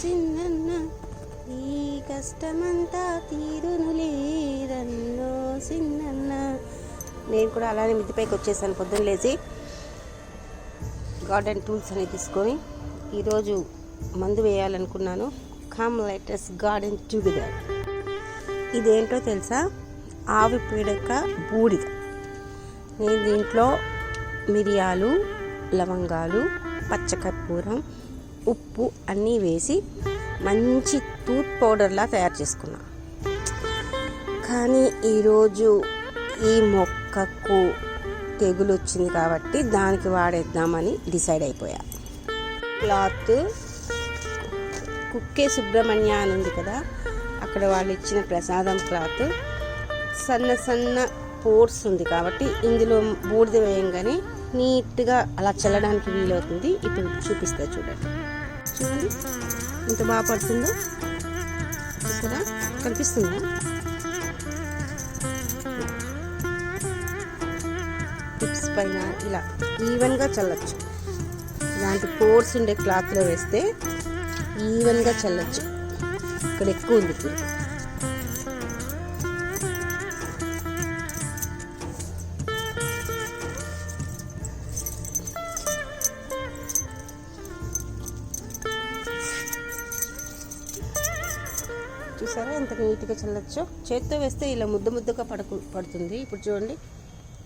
సిన్నన్న ఈ కష్టమంతా తీరును రన్నో సిన్నన్న నేను కూడా అలానే మిద్దిపైకి వచ్చేసాను పొద్దున్న లేచి. గార్డెన్ టూల్స్ అనేవి తీసుకొని ఈరోజు మందు వేయాలనుకున్నాను. Come lighters garden together. ఇదేంటో తెలుసా? ఆవి పీడక బూడిద. నేను దీంట్లో మిరియాలు లవంగాలు పచ్చకర్పూరం ఉప్పు అన్నీ వేసి మంచి టూత్ పౌడర్లా తయారు చేసుకున్నా. కానీ ఈరోజు ఈ మొక్కకు తెగులు వచ్చింది కాబట్టి దానికి వాడేద్దామని డిసైడ్ అయిపోయా. క్లాత్ కుక్కే సుబ్రహ్మణ్య అని ఉంది కదా అక్కడ వాళ్ళు ఇచ్చిన ప్రసాదం క్లాత్. సన్న సన్న పోర్స్ ఉంది కాబట్టి ఇందులో బూడిద వేయంగానే నీట్గా అలా చల్లడానికి వీలవుతుంది. ఇప్పుడు చూపిస్తా చూడండి. చూడండి. ఎంత బాగా పడుతుందో ఇక్కడ కనిపిస్తుందా? టిప్స్ పైన ఇలా ఈవెన్గా చల్లచ్చు. ఇలాంటి పోర్స్ ఉండే క్లాత్లో వేస్తే ఈవెన్గా చల్లచ్చు. ఇక్కడ ఎక్కువ ఉంది. చూసారా? ఎంత నీట్గా చల్లొచ్చు. చేత్తో వేస్తే ఇలా ముద్ద ముద్దగా పడకు పడుతుంది. ఇప్పుడు చూడండి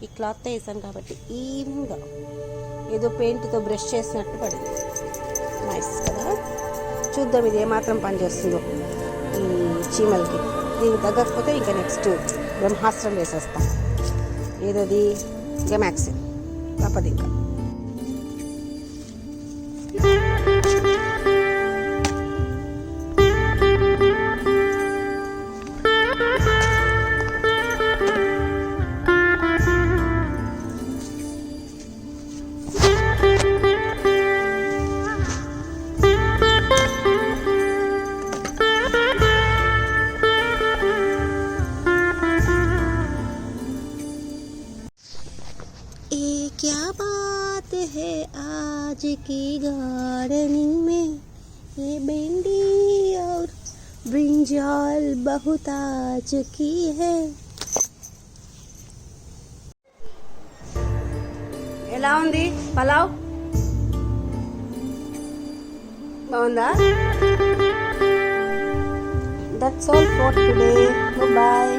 ఈ క్లాత్తో వేసాను కాబట్టి ఈవెన్గా ఏదో పెయింట్తో బ్రష్ చేసినట్టు పడింది. నైస్ కదా? చూద్దాం ఇది ఏమాత్రం పనిచేస్తుందో ఈ చీమలకి. దీనికి తగ్గకపోతే ఇంకా నెక్స్ట్ బ్రహ్మాస్త్రం వేసేస్తాం. ఏదది? గెమాక్సిన్ తప్పదు ఇంకా. ये क्या बात है आज की गार्डनिंग में ये भिंडी और ब्रिंजल बहुत आ चुकी है ఎలా ఉంది పలావ్ బాగుందా that's all for today bye